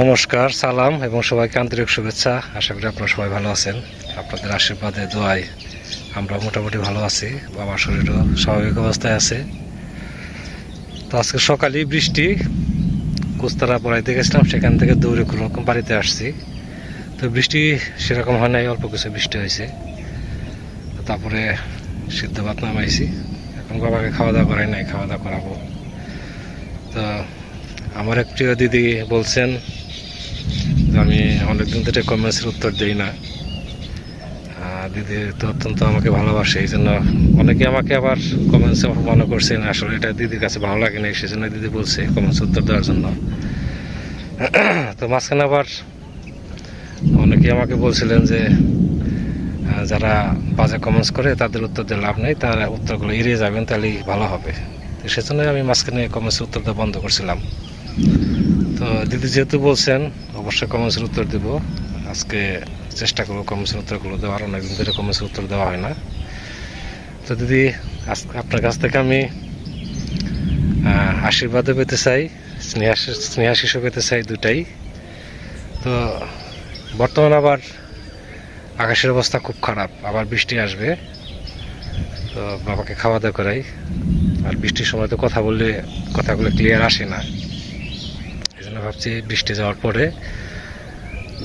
নমস্কার, সালাম এবং সবাইকে আন্তরিক শুভেচ্ছা। আশা করি আপনারা সবাই ভালো আছেন। আপনাদের আশীর্বাদে, দোয়ায় আমরা মোটামুটি ভালো আছি। বাবার শরীরও স্বাভাবিক অবস্থায় আছে। তো আজকে সকালেই বৃষ্টি। কুস্তারা পড়াইতে গেছিলাম, সেখান থেকে দৌড়ে কোনো রকম বাড়িতে আসছি। তো বৃষ্টি সেরকম হয় নাই, অল্প কিছু বৃষ্টি হয়েছে। তারপরে সিদ্ধ ভাত নামাইছি। এখন বাবাকে খাওয়া দাওয়া করাই নাই, খাওয়া দাওয়া করাবো। তো আমার এক প্রিয় দিদি বলছেন আমি অনেকদিন ধরে কমেন্টসের উত্তর দিই না। দিদি তো অত্যন্ত আমাকে ভালোবাসে, এই জন্য অনেকে আমাকে আবার কমেন্টসে মনে করছেন আসলে এটা দিদির কাছে ভালো লাগে না সেই জন্য দিদি বলছে কমেন্টস উত্তর দেওয়ার জন্য। তো মাঝখানে আবার অনেকে আমাকে বলছিলেন যে যারা বাজে কমেন্টস করে, তাদের উত্তর দিয়ে লাভ নেই, তারা উত্তরগুলো এড়িয়ে যাবেন, তাহলেই ভালো হবে। তো সেজন্যই আমি মাঝখানে কমেন্টসের উত্তর দেওয়া বন্ধ করছিলাম। তো দিদি যেহেতু বলছেন অবশ্যই কমেন্টসের উত্তর দেব। আজকে চেষ্টা করব কমেন্টসের উত্তরগুলো দেওয়ার, অনেকদিন ধরে কমেন্টসের উত্তর দেওয়া হয় না। তো দিদি, আজ আপনার কাছ থেকে আমি আশীর্বাদও পেতে চাই স্নেহা স্নেহা শিশু পেতে চাই দুটাই। তো বর্তমানে আবার আকাশের অবস্থা খুব খারাপ, আবার বৃষ্টি আসবে। তো বাবাকে খাওয়া দাওয়া করাই। আর বৃষ্টির সময় তো কথা বললে কথাগুলো ক্লিয়ার আসে না। ভাবছি বৃষ্টি যাওয়ার পরে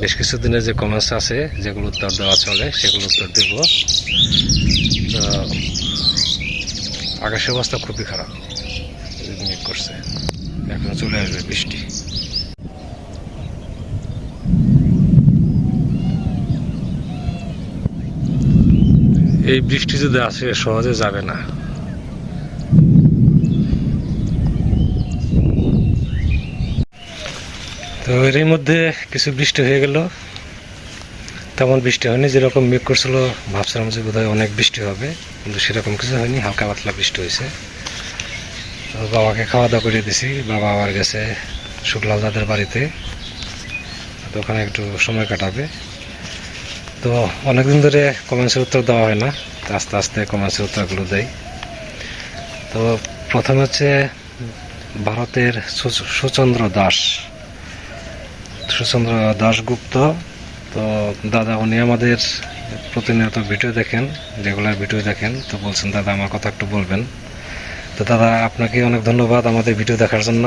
বেশ কিছু দিনের যে কমেন্টস আছে, যেগুলো উত্তর দেওয়া চলে, সেগুলো উত্তর দেব। তো আকাশের অবস্থা খুবই খারাপ করছে। এখন চলে আসবে বৃষ্টি। এই বৃষ্টি যদি আসে, সহজে যাবে না। তো এর মধ্যে কিছু বৃষ্টি হয়ে গেল। তেমন বৃষ্টি হয়নি, যেরকম মেঘ করছিল, ভাবছিলাম যে বোধহয় অনেক বৃষ্টি হবে, কিন্তু সেরকম কিছু হয়নি, হালকা পাতলা বৃষ্টি হয়েছে। তো বাবাকে খাওয়া দাওয়া করে দিছি, বাবা আবার গেছে শুক্লাল দাদের বাড়িতে। তো ওখানে একটু সময় কাটাবে। তো অনেকদিন ধরে কমেন্টসের উত্তর দেওয়া হয় না আস্তে আস্তে কমেন্টসের উত্তরগুলো দেয় তো প্রথম হচ্ছে ভারতের সুচন্দ্র দাস। সুচন্দ্র দাশগুপ্ত। তো দাদা, উনি আমাদের প্রতিনিয়ত ভিডিও দেখেন, রেগুলার ভিডিও দেখেন। তো বলছেন, দাদা, আমার কথা একটু বলবেন। তো দাদা, আপনাকে অনেক ধন্যবাদ আমাদের ভিডিও দেখার জন্য।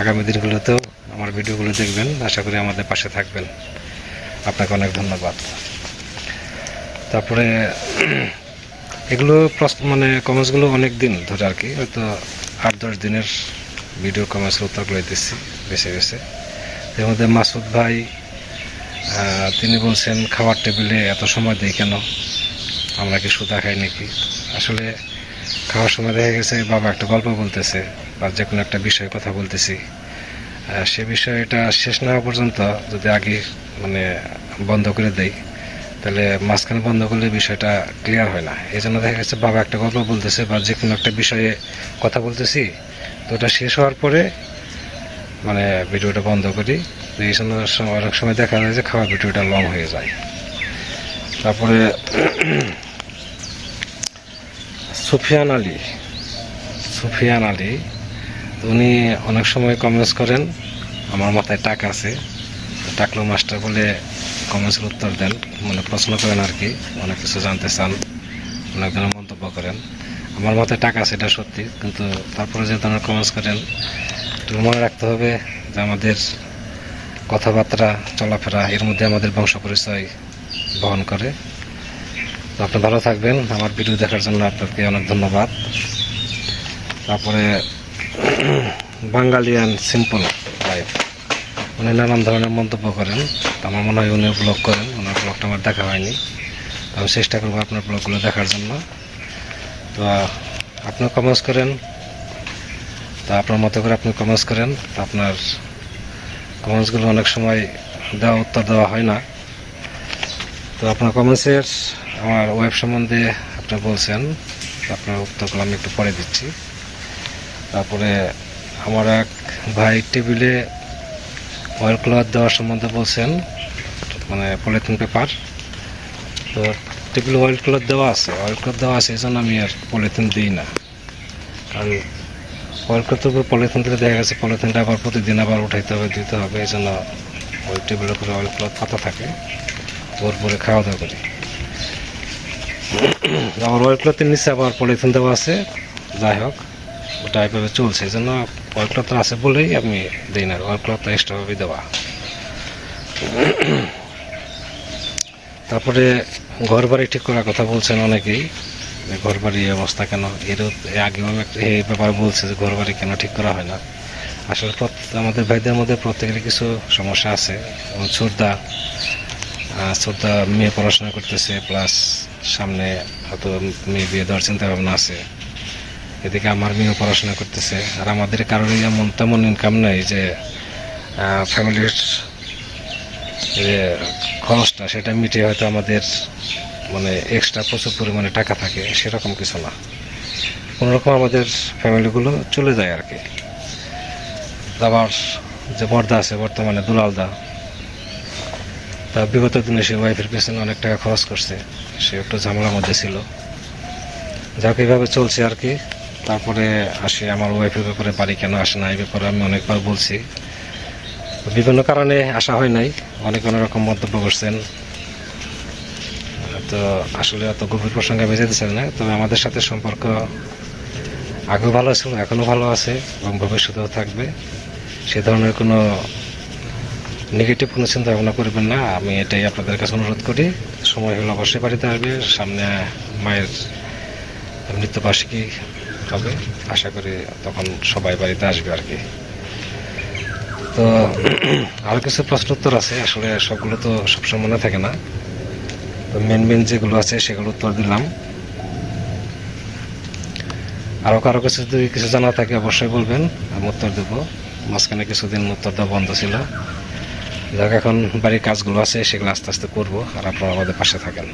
আগামী দিনগুলোতেও আমার ভিডিওগুলো দেখবেন। আশা করি আমাদের পাশে থাকবেন। আপনাকে অনেক ধন্যবাদ। তারপরে, এগুলো প্রশ্ন মানে কমেন্টসগুলো অনেক দিন ধরে আর কি। হয়তো আট, দশ দিনের ভিডিও কমেন্টসের উত্তরগুলো দিচ্ছি বেছে বেছে। এর মধ্যে মাসুদ ভাই তিনি বলছেন, খাবার টেবিলে এত সময় দেই কেন? আমরা কি সুদা খাই নাকি? আসলে খাওয়ার সময় দেখা গেছে, বাবা একটা গল্প বলতেছে বা যে কোনো একটা বিষয়ে কথা বলতেছি। সে বিষয়টা শেষ না হওয়া পর্যন্ত যদি আগে মানে বন্ধ করে দেই, তাহলে মাঝখানে বন্ধ করলে বিষয়টা ক্লিয়ার হয় না। এই জন্য দেখা গেছে, বাবা একটা গল্প বলতেছে বা যে কোনো একটা বিষয়ে কথা বলতেছি, তো ওটা শেষ হওয়ার পরে মানে ভিডিওটা বন্ধ করি। এই জন্য স- অনেক সময় দেখা যায় যে খাওয়ার ভিডিওটা লং হয়ে যায়। তারপরে সুফিয়ান আলী। সুফিয়ান আলী, উনি অনেক সময় কমেন্টস করেন, আমার মাথায় টাকা আছে। টাকলো মাস্টার বলে কমেন্টসের উত্তর দেন। মানে প্রশ্ন করেন আর কি, অনেক কিছু জানতে চান। অনেক ধরনের মন্তব্য করেন। আমার মাথায় টাকা আছে, এটা সত্যি। কিন্তু তারপরে যে ধরনের কমেন্টস করেন একটু মনে রাখতে হবে যে আমাদের কথাবার্তা, চলাফেরা, এর মধ্যে আমাদের বংশ পরিচয় বহন করে। তো আপনি ভালো থাকবেন। আমার ভিডিও দেখার জন্য আপনাকে অনেক ধন্যবাদ। তারপরে বাঙালিয়ান সিম্পল লাইফ উনি নানান ধরনের মন্তব্য করেন। আমার মনে হয় উনি ব্লগ করেন। ওনার ব্লগটা আমার দেখা হয়নি। আমি চেষ্টা করব আপনার ব্লগগুলো দেখার জন্য। তো আপনি কমেন্টস করেন। তো আপনার মতো করে আপনি কমেন্টস করেন। আপনার কমেন্টসগুলো অনেক সময় দেওয়া উত্তর দেওয়া হয় না। তো আপনার কমেন্টসের আমার ওয়েব সম্বন্ধে আপনি বলছেন আপনার উত্তরগুলো আমি একটু পরে দিচ্ছি। তারপরে আমার এক ভাই টেবিলে অয়েল ক্লথ দেওয়ার সম্বন্ধে বলছেন মানে পলিথিন পেপার তো টেবিলে অয়েল ক্লথ দেওয়া আছে অয়েল ক্লথ দেওয়া আছে, এই জন্য আমি আর পলিথিন দিই না। কারণ অয়েল ক্লথের উপর পলিথিন দিলে দেখা গেছে, পলিথিনটা আবার প্রতিদিন আবার উঠাইতে হবে, দিতে হবে এই জন্য ওই টেবিলের উপরে অয়েল ক্লথ পাতা থাকে ওর পরে খাওয়া দাওয়া করি। আবার অয়েল ক্লথের নিচে আবার পলিথিন দেওয়া আছে, যাই হোক, ওটা এভাবে চলছে এই জন্য অয়েল ক্লথ আছে বলেই আমি দিই না অয়েল ক্লথটা এক্সট্রাভাবে দেওয়া। তারপরে ঘর বাড়ি ঠিক করার কথা বলছেন অনেকেই। ঘর বাড়ি অবস্থা কেন? এর আগেও আমি এই ব্যাপারে বলছে যে ঘর বাড়ি কেন ঠিক করা হয় না। আসলে আমাদের ভাইদের মধ্যে প্রত্যেকেরই কিছু সমস্যা আছে। আহ, ছোটদা মেয়ে পড়াশোনা করতেছে প্লাস সামনে হয়তো মেয়ে বিয়ে দেওয়ার চিন্তা ভাবনা আছে। এদিকে আমার মেয়েও পড়াশোনা করতেছে। আর আমাদের কারোরই এমন তেমন ইনকাম নেই যে ফ্যামিলির যে খরচটা সেটা মিটিয়ে হয়তো আমাদের মানে এক্সট্রা প্রচুর পরিমাণে টাকা থাকে, সেরকম কিছু না। কোনোরকম আমাদের ফ্যামিলিগুলো চলে যায় আর কি। আবার যে বর্দা আছে, বর্তমানে দুলালদা তা বিগত দিনে সে ওয়াইফের পেছনে অনেক টাকা খরচ করছে। সে একটু ঝামেলার মধ্যে ছিল। যাক, এইভাবে চলছে আর কি। তারপরে আসে আমার ওয়াইফের ব্যাপারে, বাড়ি কেন আসে না, এই ব্যাপারে আমি অনেকবার বলছি। বিভিন্ন কারণে আসা হয় নাই। অনেক অনেক রকম মন্তব্য করছেন। তো আসলে অত গভীর প্রসঙ্গে বেঁচে দিচ্ছেন না, তবে আমাদের সাথে সম্পর্ক আগেও ভালো ছিল, এখনও ভালো আছে এবং ভবিষ্যতেও থাকবে। সে ধরনের কোনো নেগেটিভ কোনো চিন্তা ভাবনা করবেন না, আমি এটাই আপনাদের কাছে অনুরোধ করি। সময় হলে অবশ্যই বাড়িতে আসবে, সামনে মায়ের মৃত্যুবার্ষিকী হবে, আশা করি তখন সবাই বাড়িতে আসবে আর কি। তো আরও কিছু প্রশ্ন উত্তর আছে, আসলে সবগুলো তো সবসময় মনে থাকে না। তো মেন মেন যেগুলো আছে সেগুলো উত্তর দিলাম। আরও কারও কিছু যদি কিছু জানা থাকে অবশ্যই বলবেন, আমি উত্তর দেবো। মাঝখানে কিছুদিন উত্তর দেওয়া বন্ধ ছিল। যাক, এখন বাড়ির কাজগুলো আছে, সেগুলো আস্তে আস্তে করব, আর আপনারা আমাদের পাশে থাকেন।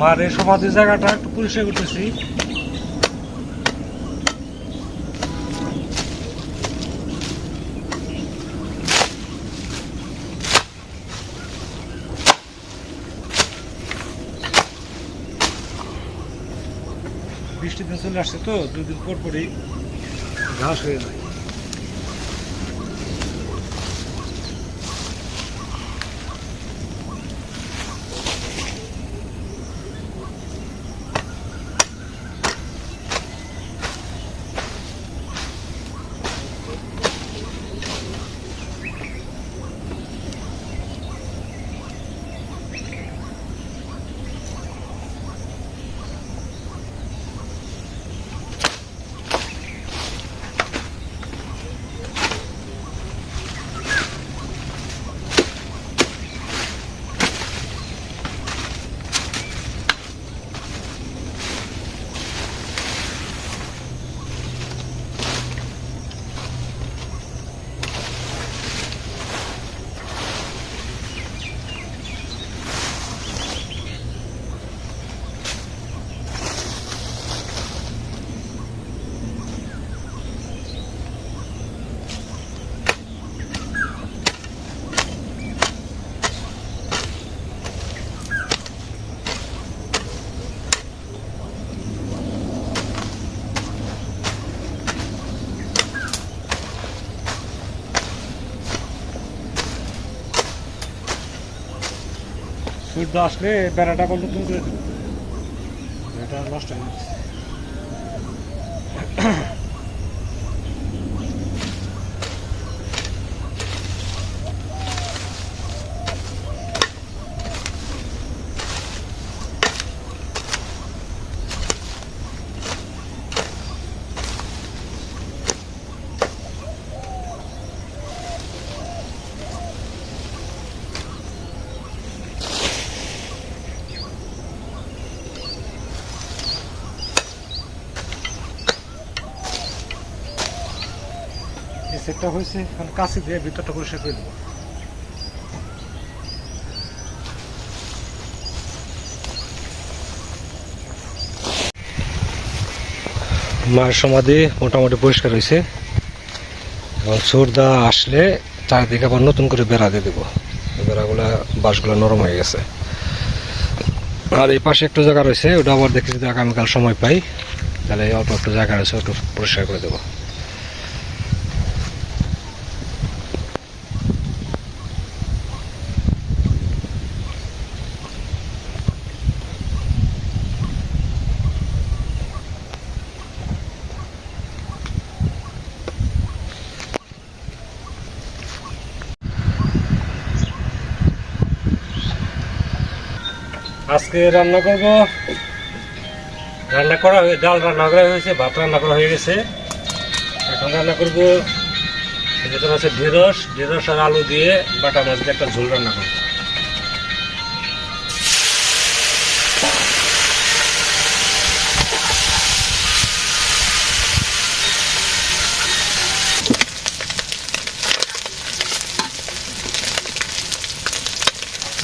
মার সমাধি জায়গাটা একটু পরিষ্কার করতেছি। বৃষ্টির দিন চলে আসছে তো দুদিন পর পরই ঘাস হয়ে যায়। সূর্য আসলে বেড়াটা বন্ধ করে দেবো এটা নষ্ট হয়ে সেটটা হয়েছে, এখন কাছে দিয়ে ভিতরটা পরিষ্কার করে দেবো মায়ের সমাধি মোটামুটি পরিষ্কার হয়েছে। এবং সুরদা আসলে চারিদিকে আবার নতুন করে বেড়া দিয়ে দেবো। বেড়াগুলা, বাঁশগুলো নরম হয়ে গেছে। আর এই পাশে একটু জায়গা রয়েছে, ওটা আবার দেখি যদি আগামীকাল সময় পাই, তাহলে অল্প একটু জায়গা রয়েছে একটু পরিষ্কার করে দেবো। আজকে রান্না করব। রান্না করা হয়ে ডাল রান্না করা হয়েছে, ভাত রান্না করা হয়ে গেছে। এখন রান্না করব। যেটা আছে ঢেঁড়স ঢেঁড়স আর আলু দিয়ে বাটা মাছ দিয়ে একটা ঝোল রান্না করব।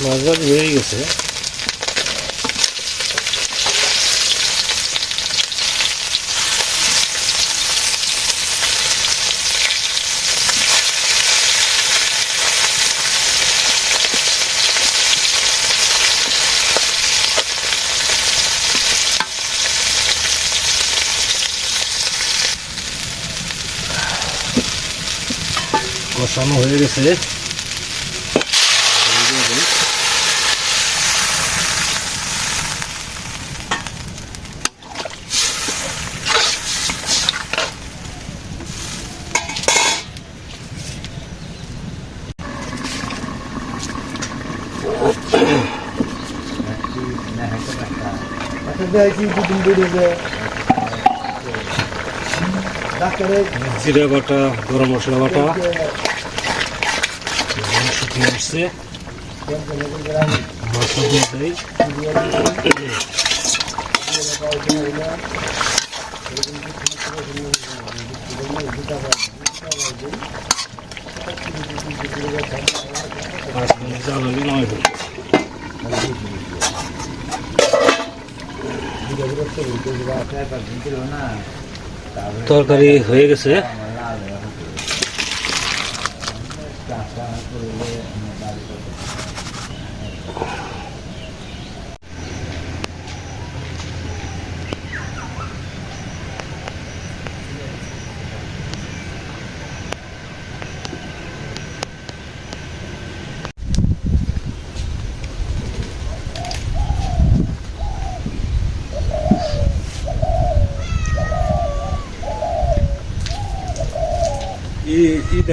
মাছ হয়ে গেছে। কষানো হয়ে গেছে। জিরা বাটা গরম মশলা বাটা। শুকিয়ে আসছে মাছটা দিয়ে দেয় পাঁচ মিনিট জ্বালালে নয় হবে তরকারি হয়ে গেছে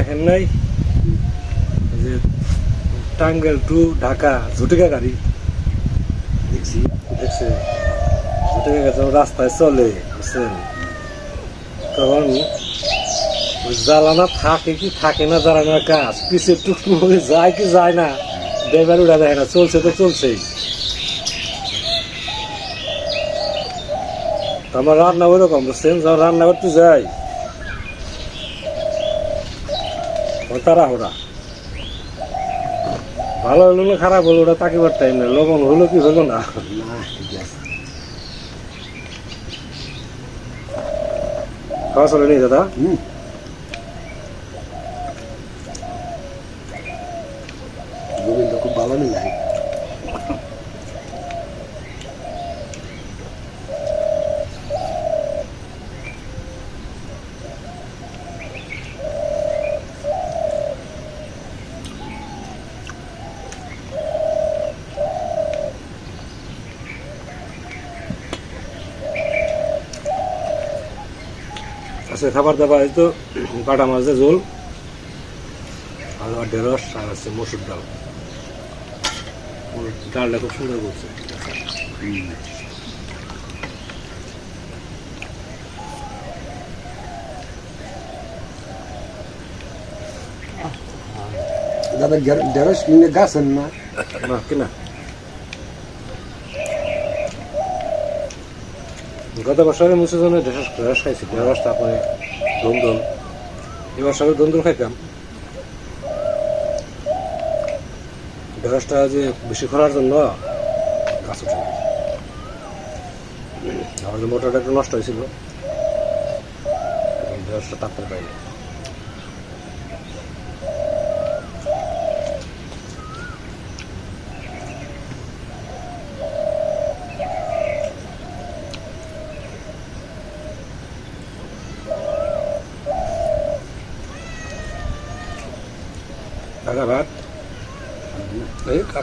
দেখেন নাই যে টাঙ্গাইল টু ঢাকা ঝুটিকা গাড়ি। দেখছি, দেখছে। ঝুটিকা গাড়ি রাস্তায় চলে, বুঝছেন? তখন জ্বালানা থাকে কি থাকে না জ্বালানোর কাজ পিছিয়ে টুকটুক হয়ে যায় কি যায় না, ড্রাইভার উঠা দেখে না, চলছে তো চলছেই। আমার রান্না ওইরকম বুঝছেন? যখন রান্না করতে যাই। তারা ওরা ভালো হলো না খারাপ হলো ওটা তাকিবার টাইম না লবণ হলো কি হলো না? খাওয়া চলে নি দাদা? আচ্ছা খাবার দাবার এই তো কাটা মাছ দিয়ে ঝোল। আর আর ঢেঁড়স আর আছে মসুর ডাল। ডালটা খুব সুন্দর করছে। দাদা ঢেঁড়স কিনে গাছেন না? না কিনা। গত বছরে মুসে জন্য ঢেঁড়স ঢেঁড়স খাইছি ঢেঁড়স তারপরে ধুমধুম এই বছরে ধুমধুম খাইতাম ঢেঁড়সটা যে বেশি খরার জন্য গাছ উঠে। আমার মোটরটা একটু নষ্ট হয়েছিল ঢেঁড়সটা তারপরে পাইনি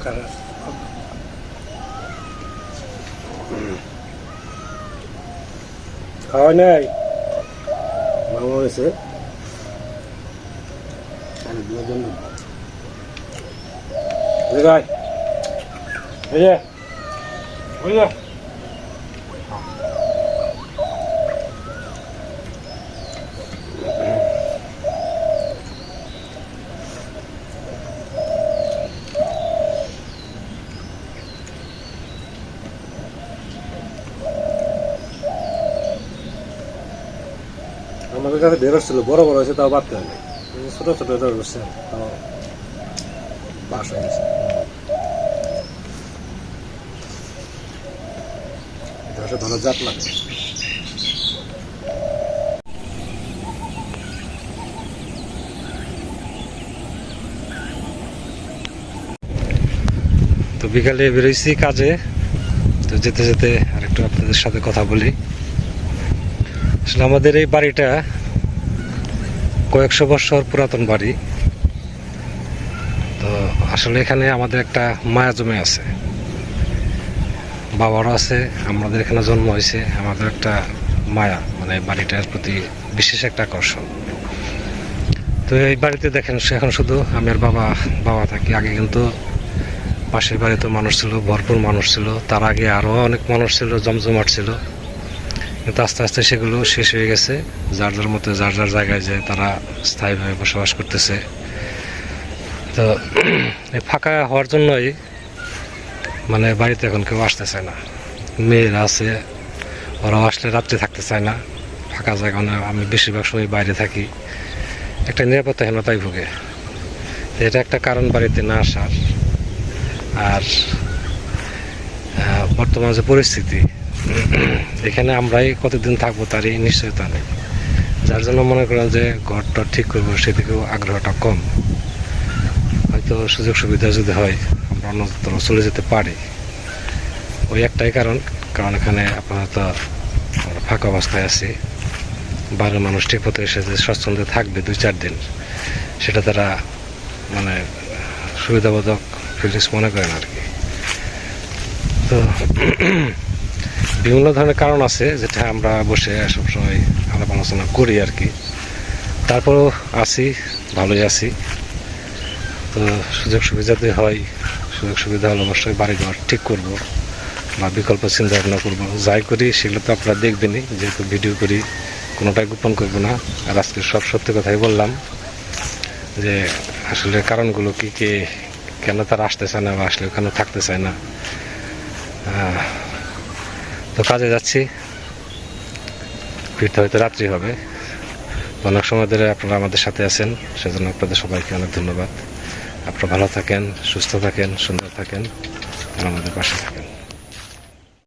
কাকার খাওয়া নাই? মামা হয়েছে। আরে দুজন এই যে ওই যে আমাদের কাছে ঢেঁড়স ছিল বড় বড় হয়েছে, তাও বাড়তে হবে। ছোট ছোট ঢেঁড়স হচ্ছে তাও বাস হয়ে গেছে। এটা ভালো জাত লাগে। তো বিকালে বেরোইছি কাজে, তো যেতে যেতে আরেকটু আপনাদের সাথে কথা বলি। আসলে আমাদের এই বাড়িটা কয়েকশো বছর পুরাতন বাড়ি। তো আসলে এখানে আমাদের একটা মায়া জমে আছে। বাবারও আছে, আমাদের এখানে জন্ম হয়েছে। আমাদের একটা মায়া মানে বাড়িটার প্রতি বিশেষ একটা আকর্ষণ। তো এই বাড়িতে দেখেন, এখন শুধু আমি আর বাবা বাবা থাকি। আগে কিন্তু পাশের বাড়িতে মানুষ ছিল, ভরপুর মানুষ ছিল। তার আগে আরও অনেক মানুষ ছিল, জমজমাট ছিল। কিন্তু আস্তে আস্তে সেগুলো শেষ হয়ে গেছে। যার যার মতো, যার যার জায়গায় যায়, তারা স্থায়ীভাবে বসবাস করতেছে। তো ফাঁকা হওয়ার জন্যই মানে বাড়িতে এখন কেউ আসতে চায় না। মেয়েরা আছে, ওরাও আসলে রাত্রে থাকতে চায় না। ফাঁকা জায়গা মানে আমি বেশিরভাগ সময় বাইরে থাকি। একটা নিরাপত্তাহীনতায় ভুগে। এটা একটা কারণ বাড়িতে না আসার। আর বর্তমান যে পরিস্থিতি এখানে আমরাই কতদিন থাকব তারই নিশ্চয়তা নেই। যার জন্য মনে করেন যে ঘরটা ঠিক করব, সেদিকেও আগ্রহটা কম। হয়তো সুযোগ সুবিধা যদি হয়, আমরা অন্যত্র চলে যেতে পারি। ওই একটাই কারণ কারণ এখানে আপাতত আমরা ফাঁকা অবস্থায় আছি। বাইরের মানুষ ঠিক মতো এসে যে স্বচ্ছন্দে থাকবে দুই চার দিন, সেটা তারা মানে সুবিধাবোধক ফিলিংস মনে করেন আর কি। তো বিভিন্ন ধরনের কারণ আছে যেটা আমরা বসে সবসময় আলাপ আলোচনা করি আর কি। তারপরও আছি, ভালোই আছি। তো সুযোগ সুবিধা যদি হয়, সুযোগ সুবিধা হলে অবশ্যই বাড়িঘর ঠিক করব বা বিকল্প চিন্তা ভাবনা করব। যাই করি, সেগুলো তো আপনারা দেখবেনই। যেহেতু ভিডিও করি, কোনোটাই গোপন করব না। আর আজকে সব সত্যি কথাই বললাম যে আসলে কারণগুলো কি কি, কেন তারা আসতে চায় না বা আসলে কেন থাকতে চায় না। তো কাজে যাচ্ছি। ফিরতে হয়তো রাত্রি হবে। অনেক সময় ধরে আপনারা আমাদের সাথে আছেন, সেজন্য আপনাদের সবাইকে অনেক ধন্যবাদ। আপনারা ভালো থাকেন, সুস্থ থাকেন, সুন্দর থাকেন, আর আমাদের পাশে থাকেন।